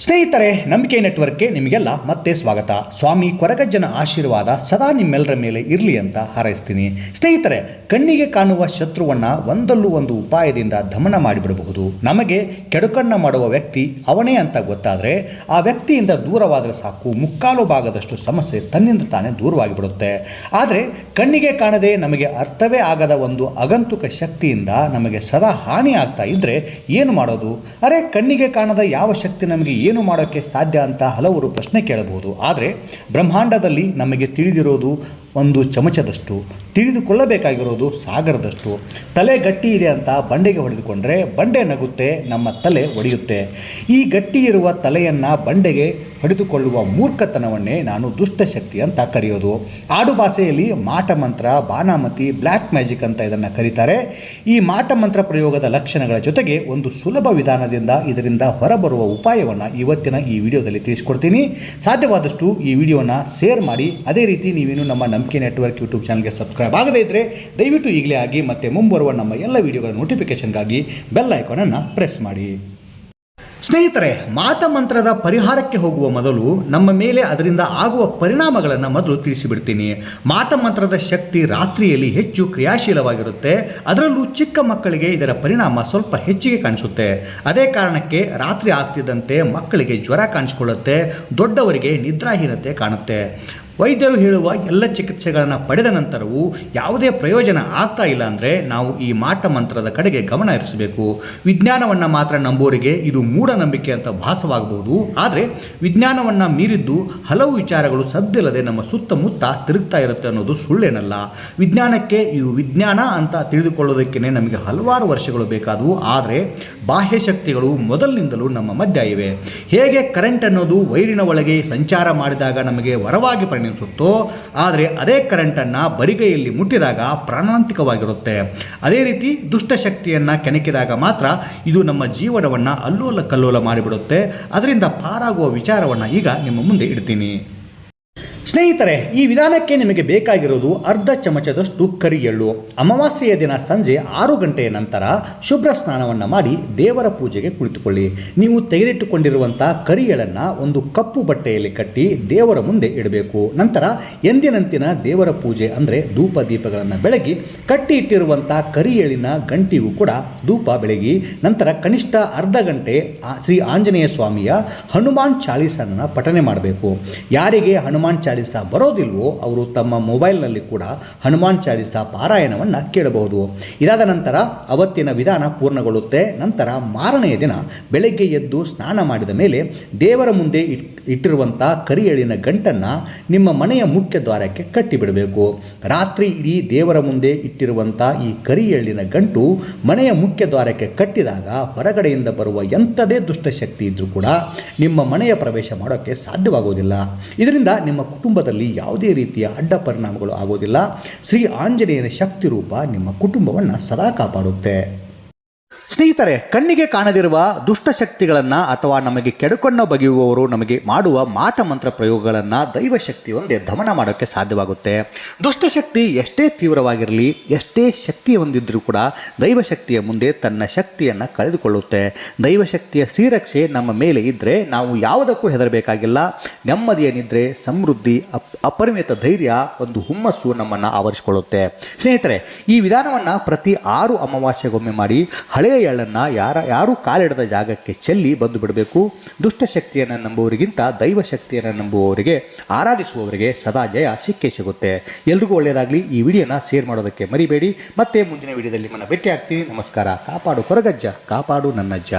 ಸ್ನೇಹಿತರೆ, ನಂಬಿಕೆ ನೆಟ್ವರ್ಕ್ಗೆ ನಿಮಗೆಲ್ಲ ಮತ್ತೆ ಸ್ವಾಗತ. ಸ್ವಾಮಿ ಕೊರಗಜ್ಜನ ಆಶೀರ್ವಾದ ಸದಾ ನಿಮ್ಮೆಲ್ಲರ ಮೇಲೆ ಇರಲಿ ಅಂತ ಹಾರೈಸ್ತೀನಿ. ಸ್ನೇಹಿತರೆ, ಕಣ್ಣಿಗೆ ಕಾಣುವ ಶತ್ರುವನ್ನ ಒಂದಲ್ಲೂ ಒಂದು ಉಪಾಯದಿಂದ ದಮನ ಮಾಡಿಬಿಡಬಹುದು. ನಮಗೆ ಕೆಡುಕಣ್ಣ ಮಾಡುವ ವ್ಯಕ್ತಿ ಅವನೇ ಅಂತ ಗೊತ್ತಾದರೆ, ಆ ವ್ಯಕ್ತಿಯಿಂದ ದೂರವಾದರೆ ಸಾಕು, ಮುಕ್ಕಾಲು ಭಾಗದಷ್ಟು ಸಮಸ್ಯೆ ತನ್ನಿಂದ ತಾನೇ ದೂರವಾಗಿಬಿಡುತ್ತೆ. ಆದರೆ, ಕಣ್ಣಿಗೆ ಕಾಣದೆ ನಮಗೆ ಅರ್ಥವೇ ಆಗದ ಒಂದು ಅಗಂತುಕ ಶಕ್ತಿಯಿಂದ ನಮಗೆ ಸದಾ ಹಾನಿ ಆಗ್ತಾ ಇದ್ದರೆ ಏನು ಮಾಡೋದು? ಅರೆ, ಕಣ್ಣಿಗೆ ಕಾಣದ ಯಾವ ಶಕ್ತಿ ನಮಗೆ ಏನು ಮಾಡೋಕ್ಕೆ ಸಾಧ್ಯ ಅಂತ ಹಲವರು ಪ್ರಶ್ನೆ ಕೇಳಬಹುದು. ಆದರೆ ಬ್ರಹ್ಮಾಂಡದಲ್ಲಿ ನಮಗೆ ತಿಳಿದಿರೋದು ಒಂದು ಚಮಚದಷ್ಟು ತಿಳಿದುಕೊಳ್ಳಬೇಕಾಗಿರೋದು ಸಾಗರದಷ್ಟು. ತಲೆ ಗಟ್ಟಿ ಇದೆ ಅಂತ ಬಂಡೆಗೆ ಹೊಡೆದುಕೊಂಡ್ರೆ ಬಂಡೆ ನಗುತ್ತೆ, ನಮ್ಮ ತಲೆ ಒಡೆಯುತ್ತೆ. ಈ ಗಟ್ಟಿ ಇರುವ ತಲೆಯನ್ನು ಬಂಡೆಗೆ ಹೊಡೆದುಕೊಳ್ಳುವ ಮೂರ್ಖತನವನ್ನೇ ನಾನು ದುಷ್ಟಶಕ್ತಿ ಅಂತ ಕರೆಯೋದು. ಆಡು ಭಾಷೆಯಲ್ಲಿ ಮಾಟ ಮಂತ್ರ, ಬಾಣಾಮತಿ ಬ್ಲ್ಯಾಕ್ ಮ್ಯಾಜಿಕ್ ಅಂತ ಇದನ್ನು ಕರೀತಾರೆ. ಈ ಮಾಟ ಮಂತ್ರ ಪ್ರಯೋಗದ ಲಕ್ಷಣಗಳ ಜೊತೆಗೆ ಒಂದು ಸುಲಭ ವಿಧಾನದಿಂದ ಇದರಿಂದ ಹೊರಬರುವ ಉಪಾಯವನ್ನು ಇವತ್ತಿನ ಈ ವಿಡಿಯೋದಲ್ಲಿ ತಿಳಿಸ್ಕೊಡ್ತೀನಿ. ಸಾಧ್ಯವಾದಷ್ಟು ಈ ವಿಡಿಯೋನ ಶೇರ್ ಮಾಡಿ. ಅದೇ ರೀತಿ ನೀವೇನು ನಮ್ಮ ನಂಬಿಕೆ ನೆಟ್ವರ್ಕ್ ಯೂಟ್ಯೂಬ್ ಚಾನಲ್ಗೆ ಸಬ್ಸ್ಕ್ರೈಬ್ ಆಗದೇ ಇದ್ದರೆ ದಯವಿಟ್ಟು ಈಗಲೇ ಆಗಿ ಮತ್ತು ಮುಂಬರುವ ನಮ್ಮ ಎಲ್ಲ ವಿಡಿಯೋಗಳ ನೋಟಿಫಿಕೇಷನ್ಗಾಗಿ ಬೆಲ್ ಐಕಾನನ್ನು ಪ್ರೆಸ್ ಮಾಡಿ. ಸ್ನೇಹಿತರೆ ಮಾತಮಂತ್ರದ ಪರಿಹಾರಕ್ಕೆ ಹೋಗುವ ಮೊದಲು ನಮ್ಮ ಮೇಲೆ ಅದರಿಂದ ಆಗುವ ಪರಿಣಾಮಗಳನ್ನು ಮೊದಲು ತಿಳಿಸಿಬಿಡ್ತೀನಿ. ಮಾತಮಂತ್ರದ ಶಕ್ತಿ ರಾತ್ರಿಯಲ್ಲಿ ಹೆಚ್ಚು ಕ್ರಿಯಾಶೀಲವಾಗಿರುತ್ತೆ. ಅದರಲ್ಲೂ ಚಿಕ್ಕ ಮಕ್ಕಳಿಗೆ ಇದರ ಪರಿಣಾಮ ಸ್ವಲ್ಪ ಹೆಚ್ಚಿಗೆ ಕಾಣಿಸುತ್ತೆ. ಅದೇ ಕಾರಣಕ್ಕೆ ರಾತ್ರಿ ಆಗ್ತಿದ್ದಂತೆ ಮಕ್ಕಳಿಗೆ ಜ್ವರ ಕಾಣಿಸ್ಕೊಳ್ಳುತ್ತೆ, ದೊಡ್ಡವರಿಗೆ ನಿದ್ರಾಹೀನತೆ ಕಾಣುತ್ತೆ. ವೈದ್ಯರು ಹೇಳುವ ಎಲ್ಲ ಚಿಕಿತ್ಸೆಗಳನ್ನು ಪಡೆದ ನಂತರವೂ ಯಾವುದೇ ಪ್ರಯೋಜನ ಆಗ್ತಾ ಇಲ್ಲ ಅಂದರೆ ನಾವು ಈ ಮಾಟ ಮಂತ್ರದ ಕಡೆಗೆ ಗಮನ ಹರಿಸಬೇಕು. ವಿಜ್ಞಾನವನ್ನು ಮಾತ್ರ ನಂಬೋರಿಗೆ ಇದು ಮೂಢನಂಬಿಕೆ ಅಂತ ಭಾಸವಾಗಬಹುದು. ಆದರೆ ವಿಜ್ಞಾನವನ್ನು ಮೀರಿದ್ದು ಹಲವು ವಿಚಾರಗಳು ಸದ್ದಿಲ್ಲದೆ ನಮ್ಮ ಸುತ್ತಮುತ್ತ ತಿರುಗ್ತಾ ಇರುತ್ತೆ ಅನ್ನೋದು ಸುಳ್ಳೇನಲ್ಲ. ವಿಜ್ಞಾನಕ್ಕೆ ಇದು ವಿಜ್ಞಾನ ಅಂತ ತಿಳಿದುಕೊಳ್ಳೋದಕ್ಕೇ ನಮಗೆ ಹಲವಾರು ವರ್ಷಗಳು ಬೇಕಾದವು. ಆದರೆ ಬಾಹ್ಯ ಶಕ್ತಿಗಳು ಮೊದಲಿನಿಂದಲೂ ನಮ್ಮ ಮಧ್ಯ ಇವೆ. ಹೇಗೆ ಕರೆಂಟ್ ಅನ್ನೋದು ವೈರಿನ ಒಳಗೆ ಸಂಚಾರ ಮಾಡಿದಾಗ ನಮಗೆ ವರವಾಗಿ ಪರಿಣಮಿಸುತ್ತೋ ಆದರೆ ಅದೇ ಕರೆಂಟನ್ನು ಬರಿಗೈಯಲ್ಲಿ ಮುಟ್ಟಿದಾಗ ಪ್ರಾಣಾಂತಿಕವಾಗಿರುತ್ತೆ. ಅದೇ ರೀತಿ ದುಷ್ಟಶಕ್ತಿಯನ್ನು ಕೆಣಕಿದಾಗ ಮಾತ್ರ ಇದು ನಮ್ಮ ಜೀವನವನ್ನು ಅಲ್ಲೋಲ ಕಲ್ಲೋಲ ಮಾಡಿಬಿಡುತ್ತೆ. ಅದರಿಂದ ಪಾರಾಗುವ ವಿಚಾರವನ್ನು ಈಗ ನಿಮ್ಮ ಮುಂದೆ ಇಡ್ತೀನಿ. ಸ್ನೇಹಿತರೆ, ಈ ವಿಧಾನಕ್ಕೆ ನಿಮಗೆ ಬೇಕಾಗಿರೋದು ಅರ್ಧ ಚಮಚದಷ್ಟು ಕರಿ ಎಳ್ಳು ಅಮಾವಾಸ್ಯೆಯ ದಿನ ಸಂಜೆ ಆರು ಗಂಟೆಯ ನಂತರ ಶುಭ್ರ ಸ್ನಾನವನ್ನು ಮಾಡಿ ದೇವರ ಪೂಜೆಗೆ ಕುಳಿತುಕೊಳ್ಳಿ. ನೀವು ತೆಗೆದಿಟ್ಟುಕೊಂಡಿರುವಂಥ ಕರಿ ಎಳ್ಳನ್ನು ಒಂದು ಕಪ್ಪು ಬಟ್ಟೆಯಲ್ಲಿ ಕಟ್ಟಿ ದೇವರ ಮುಂದೆ ಇಡಬೇಕು. ನಂತರ ಎಂದಿನಂತಿನ ದೇವರ ಪೂಜೆ ಅಂದರೆ ಧೂಪ ದೀಪಗಳನ್ನು ಬೆಳಗಿ ಕಟ್ಟಿ ಇಟ್ಟಿರುವಂಥ ಕರಿ ಎಳ್ಳಿನ ಗಂಟಿಗೂ ಕೂಡ ಧೂಪ ಬೆಳಗಿ, ನಂತರ ಕನಿಷ್ಠ ಅರ್ಧ ಗಂಟೆ ಶ್ರೀ ಆಂಜನೇಯ ಸ್ವಾಮಿಯ ಹನುಮಾನ್ ಚಾಲೀಸನ್ನು ಪಠನೆ ಮಾಡಬೇಕು. ಯಾರಿಗೆ ಹನುಮಾನ್ ಚಾಲೀಸ ಬರೋದಿಲ್ವೋ ಅವರು ತಮ್ಮ ಮೊಬೈಲ್ನಲ್ಲಿ ಕೂಡ ಹನುಮಾನ್ ಚಾಲೀಸಾ ಪಾರಾಯಣವನ್ನು ಕೇಳಬಹುದು. ಇದಾದ ನಂತರ ಅವತ್ತಿನ ವಿಧಾನ ಪೂರ್ಣಗೊಳ್ಳುತ್ತೆ. ನಂತರ ಮಾರನೆಯ ದಿನ ಬೆಳಗ್ಗೆ ಎದ್ದು ಸ್ನಾನ ಮಾಡಿದ ಮೇಲೆ ದೇವರ ಮುಂದೆ ಇಟ್ ಇಟ್ಟಿರುವಂಥ ಕರಿಯಳಿನ ಗಂಟನ್ನು ನಿಮ್ಮ ಮನೆಯ ಮುಖ್ಯ ದ್ವಾರಕ್ಕೆ ಕಟ್ಟಿಬಿಡಬೇಕು. ರಾತ್ರಿ ಇಡೀ ದೇವರ ಮುಂದೆ ಇಟ್ಟಿರುವಂಥ ಈ ಕರಿಯಳ್ಳಿನ ಗಂಟು ಮನೆಯ ಮುಖ್ಯ ದ್ವಾರಕ್ಕೆ ಕಟ್ಟಿದಾಗ ಹೊರಗಡೆಯಿಂದ ಬರುವ ಎಂಥದೇ ದುಷ್ಟಶಕ್ತಿ ಇದ್ದರೂ ಕೂಡ ನಿಮ್ಮ ಮನೆಯ ಪ್ರವೇಶ ಮಾಡೋಕ್ಕೆ ಸಾಧ್ಯವಾಗುವುದಿಲ್ಲ ಇದರಿಂದ ನಿಮ್ಮ ಕುಟುಂಬದಲ್ಲಿ ಯಾವುದೇ ರೀತಿಯ ಅಡ್ಡ ಪರಿಣಾಮಗಳು ಆಗೋದಿಲ್ಲ. ಶ್ರೀ ಆಂಜನೇಯನ ಶಕ್ತಿ ರೂಪ ನಿಮ್ಮ ಕುಟುಂಬವನ್ನು ಸದಾ ಕಾಪಾಡುತ್ತೆ. ಸ್ನೇಹಿತರೆ, ಕಣ್ಣಿಗೆ ಕಾಣದಿರುವ ದುಷ್ಟಶಕ್ತಿಗಳನ್ನು ಅಥವಾ ನಮಗೆ ಕೆಡುಕನ್ನು ಬಗೆಯುವವರು ನಮಗೆ ಮಾಡುವ ಮಾಟ ಮಂತ್ರ ಪ್ರಯೋಗಗಳನ್ನು ದೈವಶಕ್ತಿ ಒಂದೇ ದಮನ ಮಾಡೋಕ್ಕೆ ಸಾಧ್ಯವಾಗುತ್ತೆ. ದುಷ್ಟಶಕ್ತಿ ಎಷ್ಟೇ ತೀವ್ರವಾಗಿರಲಿ, ಎಷ್ಟೇ ಶಕ್ತಿ ಹೊಂದಿದ್ರೂ ಕೂಡ ದೈವಶಕ್ತಿಯ ಮುಂದೆ ತನ್ನ ಶಕ್ತಿಯನ್ನು ಕಳೆದುಕೊಳ್ಳುತ್ತೆ. ದೈವಶಕ್ತಿಯ ಸೀರಕ್ಷೆ ನಮ್ಮ ಮೇಲೆ ಇದ್ದರೆ ನಾವು ಯಾವುದಕ್ಕೂ ಹೆದರಬೇಕಾಗಿಲ್ಲ. ನೆಮ್ಮದಿಯ ನಿದ್ರೆ, ಸಮೃದ್ಧಿ, ಅಪ್, ಅಪರಿಮಿತ ಧೈರ್ಯ ಒಂದು ಹುಮ್ಮಸ್ಸು ನಮ್ಮನ್ನು ಆವರಿಸಿಕೊಳ್ಳುತ್ತೆ. ಸ್ನೇಹಿತರೆ, ಈ ವಿಧಾನವನ್ನು ಪ್ರತಿ ಆರು ಅಮಾವಾಸ್ಯೆಗೊಮ್ಮೆ ಮಾಡಿ ಹಳೆಯ ಎಳ್ಳನ್ನು ಯಾರ, ಯಾರೂ ಕಾಲಿಡದ ಜಾಗಕ್ಕೆ ಚೆಲ್ಲಿ ಬಂದು ಬಿಡಬೇಕು. ದುಷ್ಟಶಕ್ತಿಯನ್ನು ನಂಬುವವರಿಗಿಂತ ದೈವಶಕ್ತಿಯನ್ನು ನಂಬುವವರಿಗೆ, ಆರಾಧಿಸುವವರಿಗೆ ಸದಾ ಜಯ ಸಿಕ್ಕೇ ಸಿಗುತ್ತೆ. ಎಲ್ರಿಗೂ ಒಳ್ಳೆಯದಾಗಲಿ ಈ ವಿಡಿಯೋನ ಶೇರ್ ಮಾಡೋದಕ್ಕೆ ಮರಿಬೇಡಿ. ಮತ್ತೆ ಮುಂದಿನ ವಿಡಿಯೋದಲ್ಲಿ ನಿಮ್ಮನ್ನು ಭೇಟಿ ಆಗ್ತೀನಿ. ನಮಸ್ಕಾರ. ಕಾಪಾಡು ಕೊರಗಜ್ಜ. ಕಾಪಾಡು ನನ್ನಜ್ಜ.